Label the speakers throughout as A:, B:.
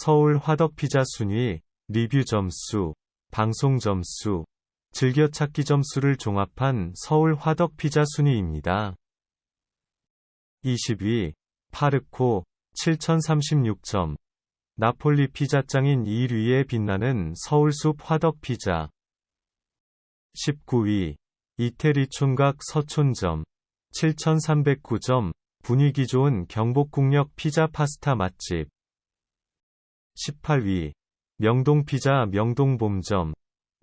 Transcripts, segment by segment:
A: 서울 화덕피자 순위, 리뷰 점수, 방송 점수, 즐겨찾기 점수를 종합한 서울 화덕피자 순위입니다. 20위, 파르코, 7036점. 나폴리 피자짱인 1위에 빛나는 서울숲 화덕피자. 19위, 이태리 촌각 서촌점. 7309점. 분위기 좋은 경복궁역 피자 파스타 맛집. 18위, 명동피자 명동봄점.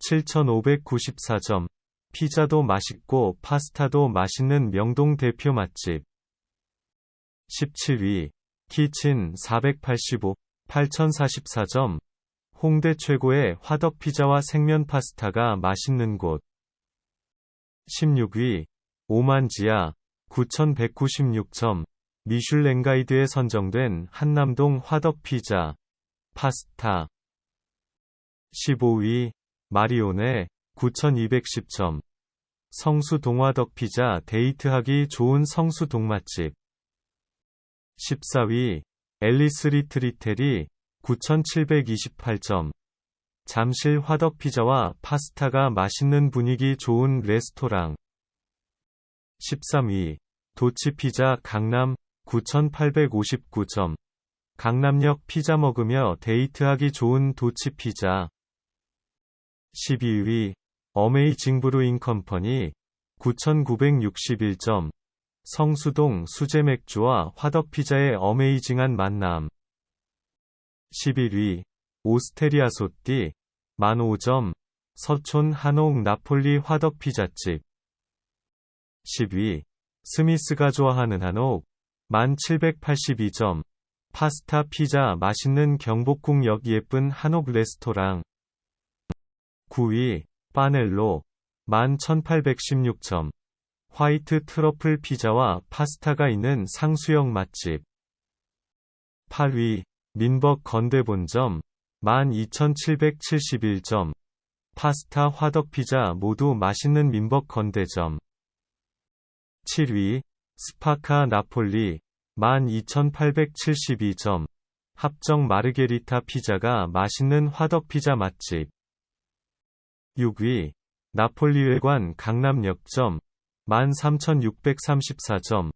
A: 7594점. 피자도 맛있고 파스타도 맛있는 명동 대표 맛집. 17위, 키친 485, 8044점. 홍대 최고의 화덕 피자와 생면 파스타가 맛있는 곳. 16위, 오만지야, 9196점. 미슐랭 가이드에 선정된 한남동 화덕 피자, 파스타. 15위, 마리오네, 9210점. 성수 동화덕 피자 데이트하기 좋은 성수 동맛집. 14위, 앨리스 리트리텔이, 9728점. 잠실 화덕 피자와 파스타가 맛있는 분위기 좋은 레스토랑. 13위, 도치 피자 강남, 9859점. 강남역 피자 먹으며 데이트하기 좋은 도치 피자. 12위, 어메이징 브루잉 컴퍼니, 9961점. 성수동 수제 맥주와 화덕 피자의 어메이징한 만남. 11위, 오스테리아 소띠, 15점. 서촌 한옥 나폴리 화덕 피자집. 10위, 스미스가 좋아하는 한옥, 1782점. 파스타 피자 맛있는 경복궁역 예쁜 한옥 레스토랑. 9위, 파넬로, 11,816점. 화이트 트러플 피자와 파스타가 있는 상수역 맛집. 8위, 민벅 건대본점, 12,771점. 파스타 화덕 피자 모두 맛있는 민벅 건대점. 7위, 스파카 나폴리, 12,872점. 합정 마르게리타 피자가 맛있는 화덕 피자 맛집. 6위, 나폴리회관 강남역점, 13,634점.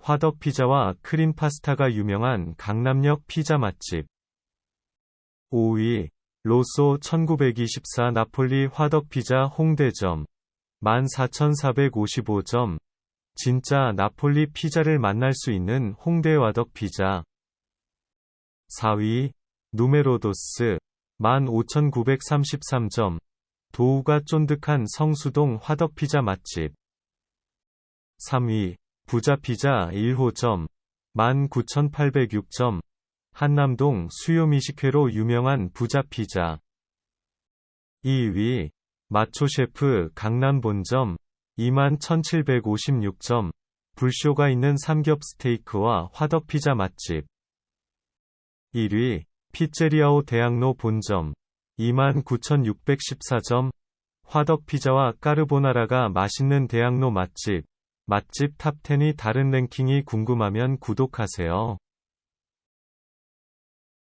A: 화덕 피자와 크림 파스타가 유명한 강남역 피자 맛집. 5위, 로쏘 1924 나폴리 화덕 피자 홍대점, 14,455점. 진짜 나폴리 피자를 만날 수 있는 홍대 화덕 피자. 4위, 누메로도스, 15,933점. 도우가 쫀득한 성수동 화덕피자 맛집. 3위, 부자피자 1호점, 19,806점. 한남동 수요미식회로 유명한 부자피자. 2위, 마초셰프 강남본점, 21,756점. 불쇼가 있는 삼겹 스테이크와 화덕피자 맛집. 1위, 피제리아오 대학로 본점, 29,614점. 화덕피자와 까르보나라가 맛있는 대학로 맛집. 맛집 탑10이 다른 랭킹이 궁금하면 구독하세요.